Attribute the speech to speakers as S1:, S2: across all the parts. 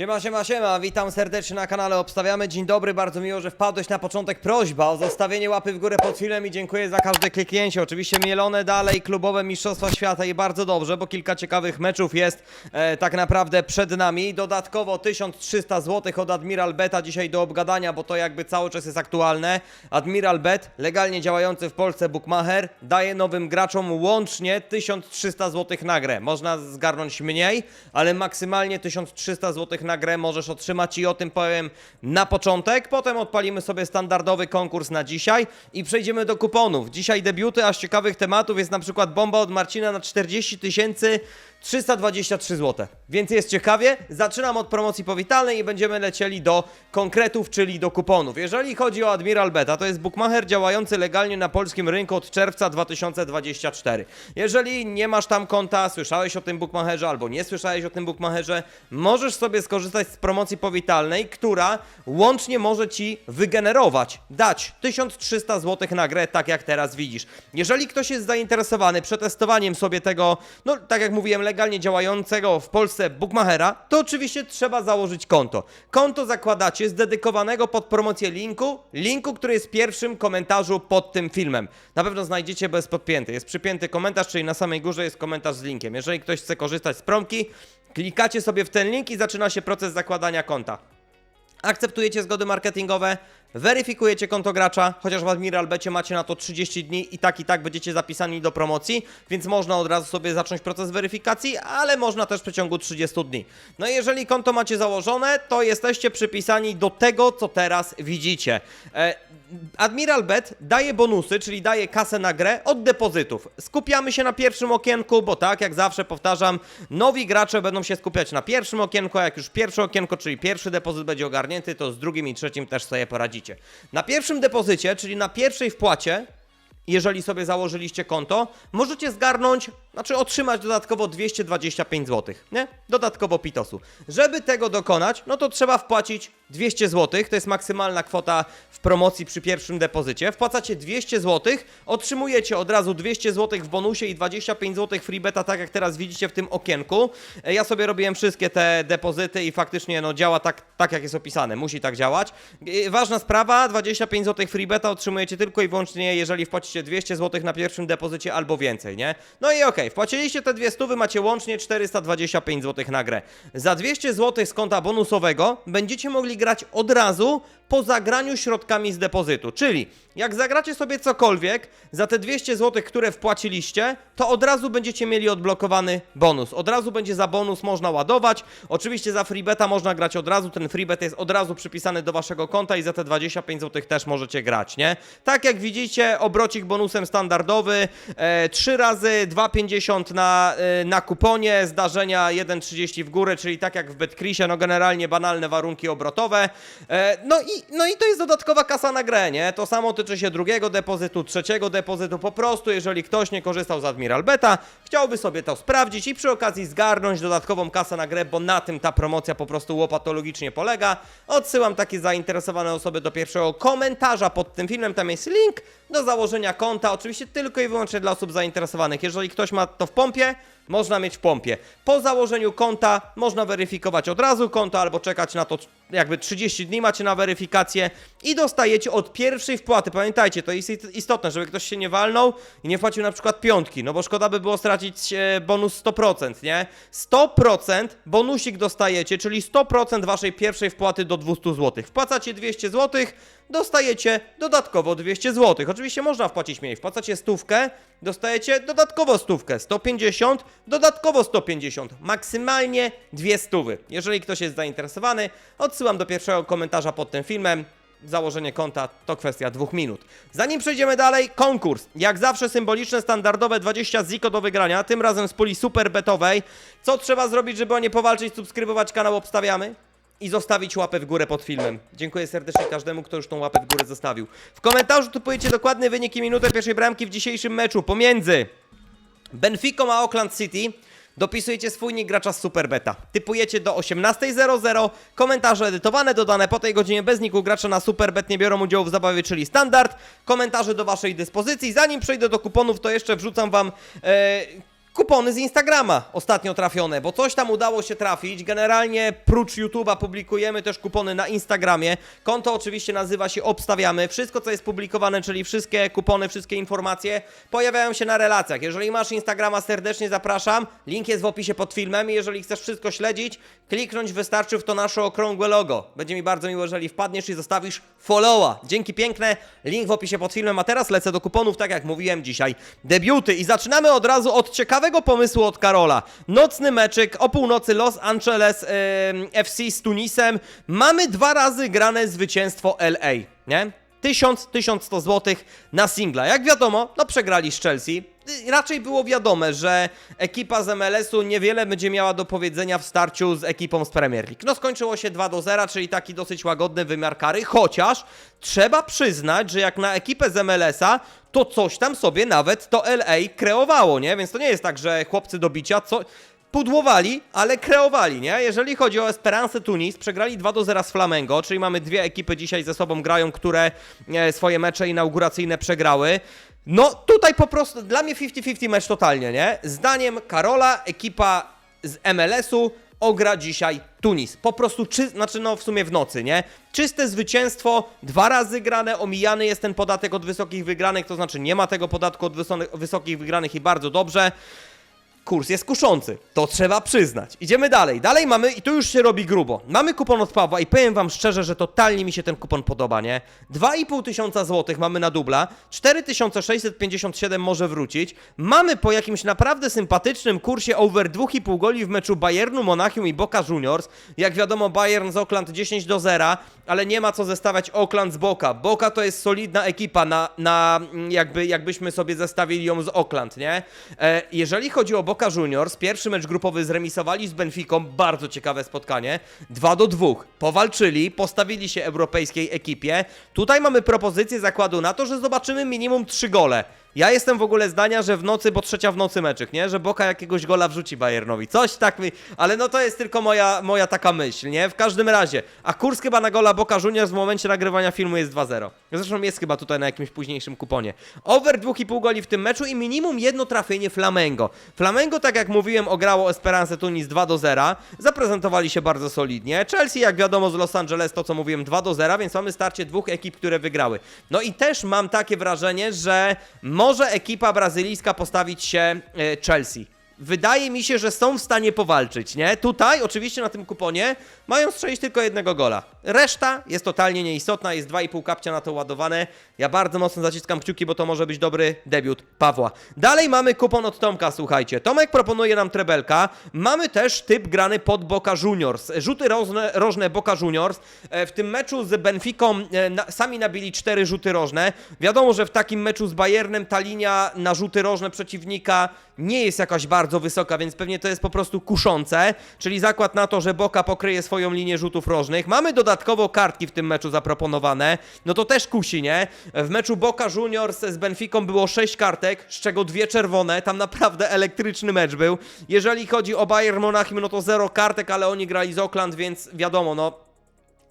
S1: Siema, siema, siema, witam serdecznie na kanale Obstawiamy. Dzień dobry, bardzo miło, że wpadłeś na początek. Prośba o zostawienie łapy w górę pod filmem i dziękuję za każde kliknięcie. Oczywiście mielone dalej klubowe Mistrzostwa Świata i bardzo dobrze, bo kilka ciekawych meczów jest e, tak naprawdę przed nami. Dodatkowo 1300 zł od Admiral Beta dzisiaj do obgadania, bo to jakby cały czas jest aktualne. Admiral Bet, legalnie działający w Polsce bookmacher, daje nowym graczom łącznie 1300 zł na grę. Można zgarnąć mniej, ale maksymalnie 1300 zł na grę możesz otrzymać i o tym powiem na początek. Potem odpalimy sobie standardowy konkurs na dzisiaj i przejdziemy do kuponów. Dzisiaj debiuty, a ciekawych tematów jest na przykład bomba od Marcina na 40 tysięcy 323 zł. Więc jest ciekawie. Zaczynam od promocji powitalnej i będziemy lecieli do konkretów, czyli do kuponów. Jeżeli chodzi o Admiral Beta, to jest bookmacher działający legalnie na polskim rynku od czerwca 2024. Jeżeli nie masz tam konta, słyszałeś o tym bookmacherze albo nie słyszałeś o tym bookmacherze, możesz sobie skorzystać z promocji powitalnej, która łącznie może ci wygenerować, dać 1300 zł na grę, tak jak teraz widzisz. Jeżeli ktoś jest zainteresowany przetestowaniem sobie tego, no tak jak mówiłem, legalnie działającego w Polsce bookmachera, to oczywiście trzeba założyć konto. Konto zakładacie z dedykowanego pod promocję linku, linku, który jest w pierwszym komentarzu pod tym filmem. Na pewno znajdziecie bez podpięty. Jest przypięty komentarz, czyli na samej górze jest komentarz z linkiem. Jeżeli ktoś chce korzystać z promki, klikacie sobie w ten link i zaczyna się proces zakładania konta. Akceptujecie zgody marketingowe, weryfikujecie konto gracza, chociaż w Admiral Becie macie na to 30 dni i tak i tak będziecie zapisani do promocji, więc można od razu sobie zacząć proces weryfikacji, ale można też w przeciągu 30 dni. No i jeżeli konto macie założone, to jesteście przypisani do tego, co teraz widzicie. E, Admiral Bet daje bonusy, czyli daje kasę na grę od depozytów. Skupiamy się na pierwszym okienku, bo tak jak zawsze powtarzam, nowi gracze będą się skupiać na pierwszym okienku, a jak już pierwsze okienko, czyli pierwszy depozyt będzie ogarnięty, to z drugim i trzecim też sobie poradzicie. Na pierwszym depozycie, czyli na pierwszej wpłacie, jeżeli sobie założyliście konto, możecie zgarnąć, znaczy otrzymać dodatkowo 225 zł, nie? Dodatkowo pitosu. Żeby tego dokonać, no to trzeba wpłacić 200 zł, to jest maksymalna kwota w promocji przy pierwszym depozycie. Wpłacacie 200 zł, otrzymujecie od razu 200 zł w bonusie i 25 zł free beta, tak jak teraz widzicie w tym okienku. E, Ja sobie robiłem wszystkie te depozyty i faktycznie no działa tak, tak jak jest opisane, musi tak działać. E, Ważna sprawa, 25 zł free beta otrzymujecie tylko i wyłącznie, jeżeli wpłacicie 200 zł na pierwszym depozycie albo więcej, nie? No i okej, wpłaciliście te dwie stówy, macie łącznie 425 zł na grę. Za 200 zł z konta bonusowego będziecie mogli grać od razu po zagraniu środkami z depozytu. Czyli jak zagracie sobie cokolwiek za te 200 zł, które wpłaciliście, to od razu będziecie mieli odblokowany bonus. Od razu będzie za bonus można ładować. Oczywiście za freebeta można grać od razu. Ten freebet jest od razu przypisany do waszego konta i za te 25 zł też możecie grać, nie? Tak jak widzicie, obrocik bonusem standardowy, e, 3 razy 2,50 na, e, na kuponie, zdarzenia 1,30 w górę, czyli tak jak w Betcrisie, no generalnie banalne warunki obrotowe. E, no, i, no i to jest dodatkowa kasa na grę, nie? To samo tyczy się drugiego depozytu, trzeciego depozytu. Po prostu, jeżeli ktoś nie korzystał z Admiral Beta, chciałby sobie to sprawdzić i przy okazji zgarnąć dodatkową kasę na grę, bo na tym ta promocja po prostu łopatologicznie polega. Odsyłam takie zainteresowane osoby do pierwszego komentarza pod tym filmem. Tam jest link do założenia konta. Oczywiście tylko i wyłącznie dla osób zainteresowanych. Jeżeli ktoś ma to w pompie, można mieć w pompie. Po założeniu konta można weryfikować od razu konto albo czekać na to jakby 30 dni macie na weryfikację i dostajecie od pierwszej wpłaty. Pamiętajcie, to jest istotne, żeby ktoś się nie walnął i nie wpłacił na przykład piątki, no bo szkoda by było stracić e, bonus 100%, nie? 100% bonusik dostajecie, czyli 100% waszej pierwszej wpłaty do 200 zł. Wpłacacie 200 zł, dostajecie dodatkowo 200 zł. Oczywiście można wpłacić mniej. Wpłacacie stówkę, dostajecie dodatkowo stówkę. 150, dodatkowo 150. Maksymalnie dwie stówy. Jeżeli ktoś jest zainteresowany, odsyłam do pierwszego komentarza pod tym filmem. Założenie konta to kwestia dwóch minut. Zanim przejdziemy dalej, konkurs. Jak zawsze symboliczne, standardowe 20 ziko do wygrania, tym razem z puli super betowej. Co trzeba zrobić, żeby o nie powalczyć? Subskrybować kanał Obstawiamy i zostawić łapę w górę pod filmem. Dziękuję serdecznie każdemu, kto już tą łapę w górę zostawił. W komentarzu typujecie dokładny wynik i minutę pierwszej bramki w dzisiejszym meczu pomiędzy Benfica a Auckland City. Dopisujecie swój nick gracza z Superbeta. Typujecie do 18.00. Komentarze edytowane, dodane po tej godzinie bez niku gracza na Superbet nie biorą udziału w zabawie, czyli standard. Komentarze do waszej dyspozycji. Zanim przejdę do kuponów, to jeszcze wrzucam wam e, kupony z Instagrama ostatnio trafione, bo coś tam udało się trafić. Generalnie prócz YouTube'a publikujemy też kupony na Instagramie. Konto oczywiście nazywa się Obstawiamy. Wszystko, co jest publikowane, czyli wszystkie kupony, wszystkie informacje pojawiają się na relacjach. Jeżeli masz Instagrama, serdecznie zapraszam. Link jest w opisie pod filmem i jeżeli chcesz wszystko śledzić, kliknąć wystarczy w to nasze okrągłe logo. Będzie mi bardzo miło, jeżeli wpadniesz i zostawisz followa. Dzięki piękne. Link w opisie pod filmem, a teraz lecę do kuponów, tak jak mówiłem dzisiaj. Debiuty i zaczynamy od razu od ciekawego pomysłu od Karola. Nocny meczyk o północy Los Angeles FC z Tunisem. Mamy dwa razy grane zwycięstwo LA, nie? 1000-1100 zł na singla. Jak wiadomo, no przegrali z Chelsea. Raczej było wiadome, że ekipa z MLS-u niewiele będzie miała do powiedzenia w starciu z ekipą z Premier League. No skończyło się 2 do 0, czyli taki dosyć łagodny wymiar kary, chociaż trzeba przyznać, że jak na ekipę z MLS-a, to coś tam sobie nawet to LA kreowało, nie? Więc to nie jest tak, że chłopcy do bicia, co pudłowali, ale kreowali, nie? Jeżeli chodzi o Esperance Tunis, przegrali 2 do 0 z Flamengo, czyli mamy dwie ekipy dzisiaj ze sobą grają, które e, swoje mecze inauguracyjne przegrały. No tutaj po prostu dla mnie 50-50 mecz totalnie, nie? Zdaniem Karola ekipa z MLS-u ogra dzisiaj Tunis. Po prostu, czy, znaczy no w sumie w nocy, nie? Czyste zwycięstwo, dwa razy grane, omijany jest ten podatek od wysokich wygranych, to znaczy nie ma tego podatku od wyso- wysokich wygranych i bardzo dobrze kurs jest kuszący. To trzeba przyznać. Idziemy dalej. Dalej mamy, i tu już się robi grubo. Mamy kupon od Pawła i powiem wam szczerze, że totalnie mi się ten kupon podoba, nie? 2,5 tysiąca złotych mamy na dubla, 4657 może wrócić. Mamy po jakimś naprawdę sympatycznym kursie over 2,5 goli w meczu Bayernu, Monachium i Boca Juniors. Jak wiadomo, Bayern z Oakland 10 do 0, ale nie ma co zestawiać Oakland z Boca. Boca to jest solidna ekipa na, na mm, jakby, jakbyśmy sobie zestawili ją z Oakland, nie? E, jeżeli chodzi o Boca Juniors, pierwszy mecz grupowy zremisowali z Benficą, bardzo ciekawe spotkanie, 2 do 2. Powalczyli, postawili się europejskiej ekipie. Tutaj mamy propozycję zakładu na to, że zobaczymy minimum 3 gole. Ja jestem w ogóle zdania, że w nocy, bo trzecia w nocy meczyk, nie? Że Boka jakiegoś gola wrzuci Bayernowi. Coś tak mi... Ale no to jest tylko moja, moja taka myśl, nie? W każdym razie. A kurs chyba na gola Boka Juniors w momencie nagrywania filmu jest 2-0. Zresztą jest chyba tutaj na jakimś późniejszym kuponie. Over 2,5 goli w tym meczu i minimum jedno trafienie Flamengo. Flamengo, tak jak mówiłem, ograło Esperance Tunis 2 do 0. Zaprezentowali się bardzo solidnie. Chelsea, jak wiadomo, z Los Angeles, to co mówiłem, 2 do 0, więc mamy starcie dwóch ekip, które wygrały. No i też mam takie wrażenie, że może ekipa brazylijska postawić się e, Chelsea. Wydaje mi się, że są w stanie powalczyć, nie? Tutaj, oczywiście na tym kuponie, mają strzelić tylko jednego gola. Reszta jest totalnie nieistotna, jest 2,5 kapcia na to ładowane. Ja bardzo mocno zaciskam kciuki, bo to może być dobry debiut Pawła. Dalej mamy kupon od Tomka, słuchajcie. Tomek proponuje nam trebelka. Mamy też typ grany pod Boca Juniors. Rzuty rożne, rożne Boca Juniors. E, W tym meczu z Benficą e, sami nabili cztery rzuty rożne. Wiadomo, że w takim meczu z Bayernem ta linia na rzuty rożne przeciwnika nie jest jakaś bardzo wysoka, więc pewnie to jest po prostu kuszące, czyli zakład na to, że Boka pokryje swoją linię rzutów rożnych. Mamy dodatkowo kartki w tym meczu zaproponowane, no to też kusi, nie? W meczu Boca Juniors z Benficą było 6 kartek, z czego dwie czerwone, tam naprawdę elektryczny mecz był. Jeżeli chodzi o Bayern Monachium, no to zero kartek, ale oni grali z Oakland, więc wiadomo, no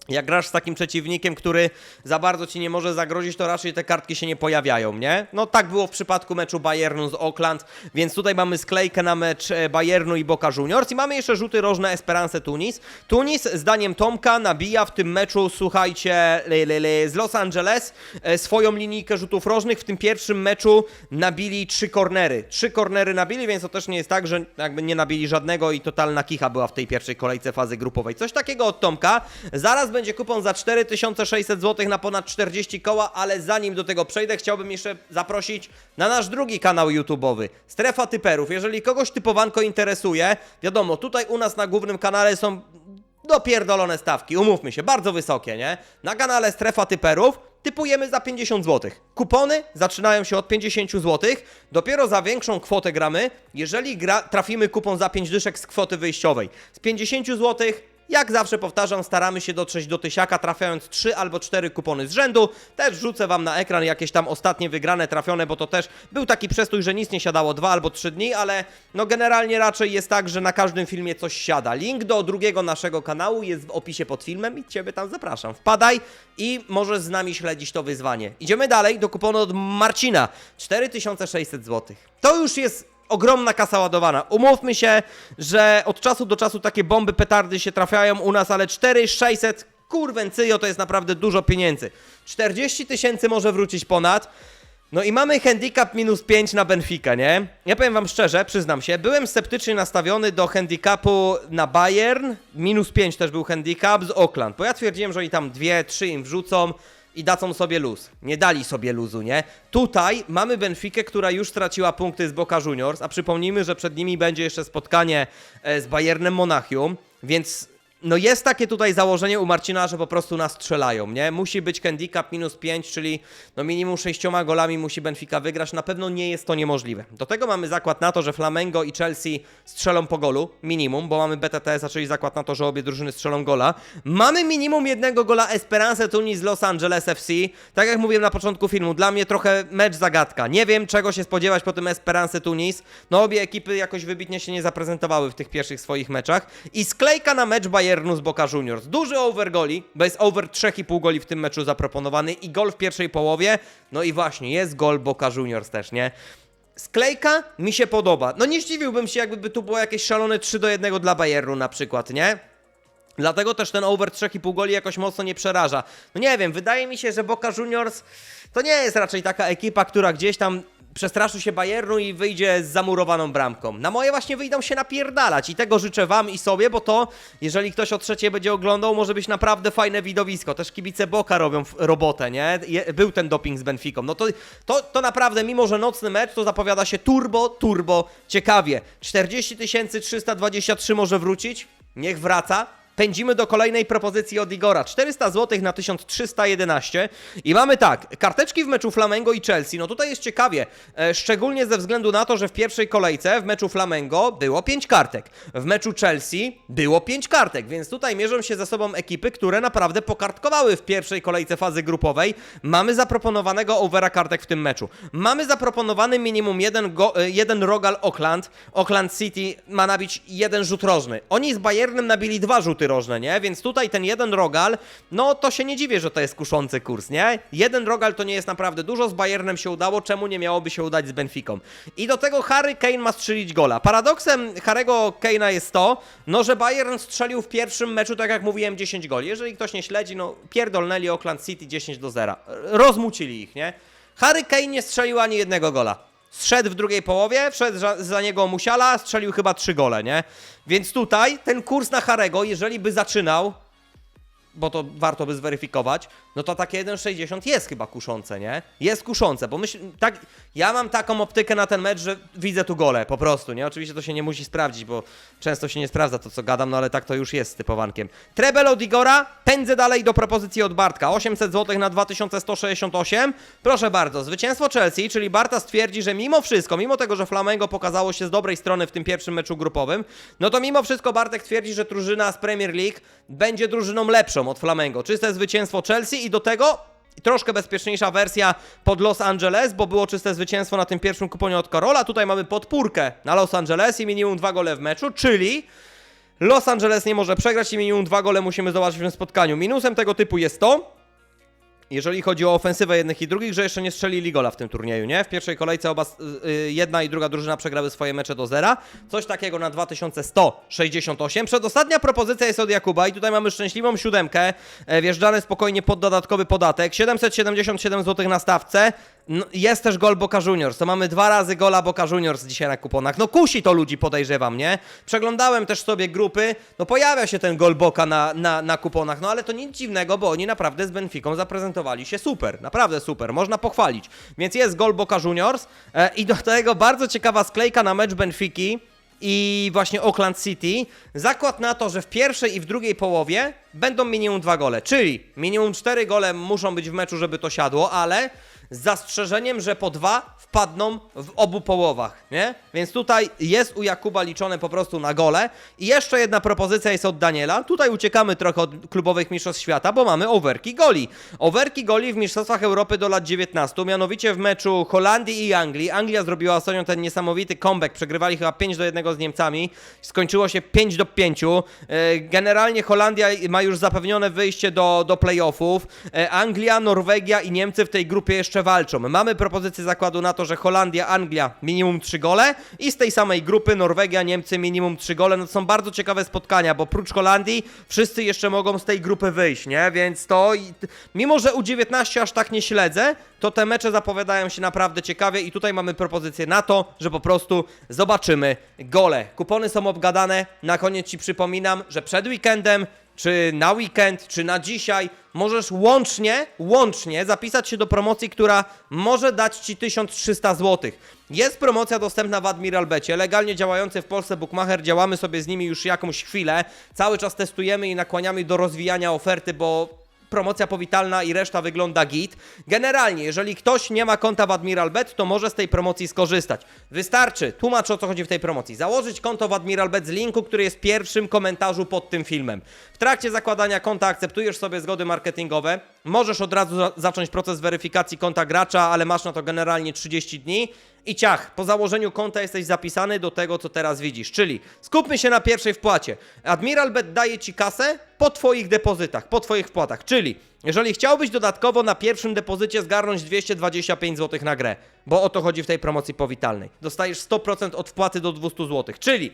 S1: jak grasz z takim przeciwnikiem, który za bardzo ci nie może zagrozić, to raczej te kartki się nie pojawiają, nie? No tak było w przypadku meczu Bayernu z Oakland, więc tutaj mamy sklejkę na mecz e, Bayernu i Boca Juniors i mamy jeszcze rzuty rożne Esperance Tunis. Tunis, zdaniem Tomka, nabija w tym meczu, słuchajcie, z Los Angeles e, swoją linijkę rzutów rożnych. W tym pierwszym meczu nabili trzy kornery. Trzy kornery nabili, więc to też nie jest tak, że jakby nie nabili żadnego i totalna kicha była w tej pierwszej kolejce fazy grupowej. Coś takiego od Tomka. Zaraz będzie kupon za 4600 zł na ponad 40 koła, ale zanim do tego przejdę, chciałbym jeszcze zaprosić na nasz drugi kanał YouTube'owy, Strefa Typerów. Jeżeli kogoś typowanko interesuje, wiadomo, tutaj u nas na głównym kanale są dopierdolone stawki, umówmy się, bardzo wysokie, nie? Na kanale Strefa Typerów typujemy za 50 zł. Kupony zaczynają się od 50 zł, dopiero za większą kwotę gramy, jeżeli gra, trafimy kupon za 5 dyszek z kwoty wyjściowej. Z 50 zł jak zawsze powtarzam, staramy się dotrzeć do tysiaka, trafiając 3 albo 4 kupony z rzędu. Też rzucę wam na ekran jakieś tam ostatnie wygrane, trafione, bo to też był taki przestój, że nic nie siadało 2 albo 3 dni, ale no generalnie raczej jest tak, że na każdym filmie coś siada. Link do drugiego naszego kanału jest w opisie pod filmem i ciebie tam zapraszam. Wpadaj i możesz z nami śledzić to wyzwanie. Idziemy dalej do kuponu od Marcina. 4600 zł. To już jest ogromna kasa ładowana. Umówmy się, że od czasu do czasu takie bomby, petardy się trafiają u nas, ale 4600, kurwencyjo, to jest naprawdę dużo pieniędzy. 40 tysięcy może wrócić ponad. No i mamy handicap minus 5 na Benfica, nie? Ja powiem wam szczerze, przyznam się, byłem sceptycznie nastawiony do handicapu na Bayern, minus 5 też był handicap z Oakland, bo ja twierdziłem, że oni tam 2-3 im wrzucą i dadzą sobie luz. Nie dali sobie luzu, nie? Tutaj mamy Benfikę, która już straciła punkty z Boca Juniors, a przypomnijmy, że przed nimi będzie jeszcze spotkanie e, z Bayernem Monachium, więc no jest takie tutaj założenie u Marcina, że po prostu nas strzelają, nie? Musi być handicap minus 5, czyli no minimum sześcioma golami musi Benfica wygrać. Na pewno nie jest to niemożliwe. Do tego mamy zakład na to, że Flamengo i Chelsea strzelą po golu, minimum, bo mamy BTT, zaczęli zakład na to, że obie drużyny strzelą gola. Mamy minimum jednego gola Esperance Tunis Los Angeles FC. Tak jak mówiłem na początku filmu, dla mnie trochę mecz zagadka. Nie wiem, czego się spodziewać po tym Esperance Tunis. No obie ekipy jakoś wybitnie się nie zaprezentowały w tych pierwszych swoich meczach. I sklejka na mecz Bayernu z Boca Juniors. Duży over goli, bo jest over 3,5 goli w tym meczu zaproponowany i gol w pierwszej połowie. No i właśnie, jest gol Boca Juniors też, nie? Sklejka mi się podoba. No nie zdziwiłbym się, jakby tu było jakieś szalone 3 do 1 dla Bayernu na przykład, nie? Dlatego też ten over 3,5 goli jakoś mocno nie przeraża. No nie wiem, wydaje mi się, że Boca Juniors to nie jest raczej taka ekipa, która gdzieś tam przestraszy się Bayernu i wyjdzie z zamurowaną bramką. Na moje właśnie wyjdą się napierdalać i tego życzę wam i sobie, bo to, jeżeli ktoś o trzeciej będzie oglądał, może być naprawdę fajne widowisko. Też kibice Boka robią robotę, nie? Był ten doping z Benficą. No to, to, to naprawdę, mimo że nocny mecz, to zapowiada się turbo, turbo ciekawie. 40 323 może wrócić, niech wraca. Pędzimy do kolejnej propozycji od Igora. 400 zł na 1311. I mamy tak, karteczki w meczu Flamengo i Chelsea. No tutaj jest ciekawie, e, szczególnie ze względu na to, że w pierwszej kolejce w meczu Flamengo było 5 kartek. W meczu Chelsea było 5 kartek, więc tutaj mierzą się ze sobą ekipy, które naprawdę pokartkowały w pierwszej kolejce fazy grupowej. Mamy zaproponowanego overa kartek w tym meczu. Mamy zaproponowany minimum jeden, go, e, jeden Rogal Oakland. Oakland City ma nabić jeden rzut rożny. Oni z Bayernem nabili dwa rzuty nie? Więc tutaj ten jeden Rogal, no to się nie dziwię, że to jest kuszący kurs, nie? Jeden Rogal to nie jest naprawdę dużo, z Bayernem się udało, czemu nie miałoby się udać z Benficą? I do tego Harry Kane ma strzelić gola. Paradoksem Harry'ego Kane'a jest to, no że Bayern strzelił w pierwszym meczu, tak jak mówiłem, 10 goli. Jeżeli ktoś nie śledzi, no pierdolnęli Oakland City 10 do 0. Rozmucili ich, nie? Harry Kane nie strzelił ani jednego gola. Zszedł w drugiej połowie, wszedł za, niego Musiala, strzelił chyba trzy gole, nie? Więc tutaj ten kurs na Harego, jeżeli by zaczynał, bo to warto by zweryfikować, no to takie 1,60 jest chyba kuszące, nie? Jest kuszące, bo myśl, tak, ja mam taką optykę na ten mecz, że widzę tu gole, po prostu, nie? Oczywiście to się nie musi sprawdzić, bo często się nie sprawdza to, co gadam, no ale tak to już jest z typowankiem. Trebel od Igora, pędzę dalej do propozycji od Bartka, 800 zł na 2168, proszę bardzo, zwycięstwo Chelsea, czyli Barta stwierdzi, że mimo wszystko, mimo tego, że Flamengo pokazało się z dobrej strony w tym pierwszym meczu grupowym, no to mimo wszystko Bartek twierdzi, że drużyna z Premier League będzie drużyną lepszą od Flamengo. Czyste zwycięstwo Chelsea i do tego troszkę bezpieczniejsza wersja pod Los Angeles, bo było czyste zwycięstwo na tym pierwszym kuponie od Karola. Tutaj mamy podpórkę na Los Angeles i minimum dwa gole w meczu, czyli Los Angeles nie może przegrać i minimum dwa gole musimy zobaczyć w tym spotkaniu. Minusem tego typu jest to, jeżeli chodzi o ofensywę jednych i drugich, że jeszcze nie strzelili gola w tym turnieju, nie? W pierwszej kolejce oba, y, jedna i druga drużyna przegrały swoje mecze do zera. Coś takiego na 2168. Przedostatnia propozycja jest od Jakuba i tutaj mamy szczęśliwą siódemkę, wjeżdżane spokojnie pod dodatkowy podatek. 777 zł na stawce. No, jest też gol Boca Juniors, to mamy dwa razy gola Boca Juniors dzisiaj na kuponach. No kusi to ludzi, podejrzewam, nie? Przeglądałem też sobie grupy, no pojawia się ten gol Boca na, na, na kuponach, no ale to nic dziwnego, bo oni naprawdę z Benficą zaprezentowali się super, naprawdę super, można pochwalić. Więc jest gol Boca Juniors e, i do tego bardzo ciekawa sklejka na mecz Benfiki i właśnie Oakland City. Zakład na to, że w pierwszej i w drugiej połowie będą minimum dwa gole, czyli minimum cztery gole muszą być w meczu, żeby to siadło, ale z zastrzeżeniem, że po dwa wpadną w obu połowach, nie? Więc tutaj jest u Jakuba liczone po prostu na gole. I jeszcze jedna propozycja jest od Daniela. Tutaj uciekamy trochę od klubowych mistrzostw świata, bo mamy overki goli. Overki goli w mistrzostwach Europy do lat 19, mianowicie w meczu Holandii i Anglii. Anglia zrobiła ostatnio ten niesamowity comeback, przegrywali chyba 5 do 1 z Niemcami. Skończyło się 5 do 5. E, Generalnie Holandia ma już zapewnione wyjście do, do playoffów. E, Anglia, Norwegia i Niemcy w tej grupie jeszcze walczą. Mamy propozycję zakładu na to, że Holandia, Anglia minimum 3 gole i z tej samej grupy Norwegia, Niemcy minimum 3 gole. No to są bardzo ciekawe spotkania, bo prócz Holandii wszyscy jeszcze mogą z tej grupy wyjść, nie? Więc to, mimo że U19 aż tak nie śledzę, to te mecze zapowiadają się naprawdę ciekawie i tutaj mamy propozycję na to, że po prostu zobaczymy gole. Kupony są obgadane. Na koniec Ci przypominam, że przed weekendem czy na weekend, czy na dzisiaj, możesz łącznie, łącznie zapisać się do promocji, która może dać Ci 1300 zł. Jest promocja dostępna w Admiralbecie, legalnie działający w Polsce bookmacher, działamy sobie z nimi już jakąś chwilę, cały czas testujemy i nakłaniamy do rozwijania oferty, bo promocja powitalna i reszta wygląda git. Generalnie, jeżeli ktoś nie ma konta w Admiralbet, to może z tej promocji skorzystać. Wystarczy, tłumaczę o co chodzi w tej promocji, założyć konto w Admiralbet z linku, który jest w pierwszym komentarzu pod tym filmem. W trakcie zakładania konta akceptujesz sobie zgody marketingowe, możesz od razu za- zacząć proces weryfikacji konta gracza, ale masz na to generalnie 30 dni. I ciach, po założeniu konta jesteś zapisany do tego, co teraz widzisz. Czyli skupmy się na pierwszej wpłacie. Admiralbet daje ci kasę po Twoich depozytach, po Twoich wpłatach. Czyli jeżeli chciałbyś dodatkowo na pierwszym depozycie zgarnąć 225 zł na grę, bo o to chodzi w tej promocji powitalnej, dostajesz 100% od wpłaty do 200 zł. Czyli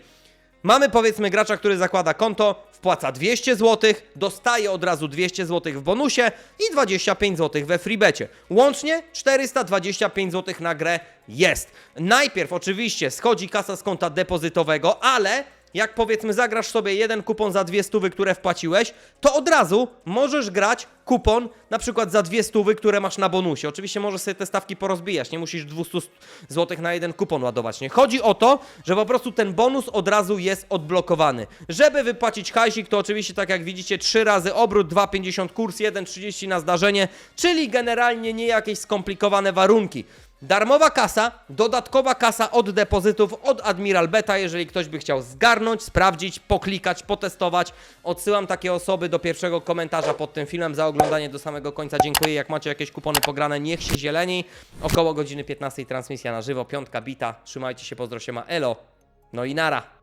S1: Mamy powiedzmy gracza, który zakłada konto, wpłaca 200 zł, dostaje od razu 200 zł w bonusie i 25 zł we freebecie. Łącznie 425 zł na grę jest. Najpierw oczywiście schodzi kasa z konta depozytowego, ale jak powiedzmy zagrasz sobie jeden kupon za dwie stówy, które wpłaciłeś, to od razu możesz grać kupon na przykład za dwie stówy, które masz na bonusie. Oczywiście możesz sobie te stawki porozbijać, nie musisz 200 zł na jeden kupon ładować. Nie chodzi o to, że po prostu ten bonus od razu jest odblokowany. Żeby wypłacić hajsik, to oczywiście tak jak widzicie 3 razy obrót, 2,50 kurs, 1,30 na zdarzenie, czyli generalnie nie jakieś skomplikowane warunki. Darmowa kasa, dodatkowa kasa od depozytów od Admiral Beta, jeżeli ktoś by chciał zgarnąć, sprawdzić, poklikać, potestować. Odsyłam takie osoby do pierwszego komentarza pod tym filmem za oglądanie do samego końca. Dziękuję. Jak macie jakieś kupony pograne, niech się zieleni. Około godziny 15 transmisja na żywo, piątka bita. Trzymajcie się, pozdro się ma. Elo. No i nara.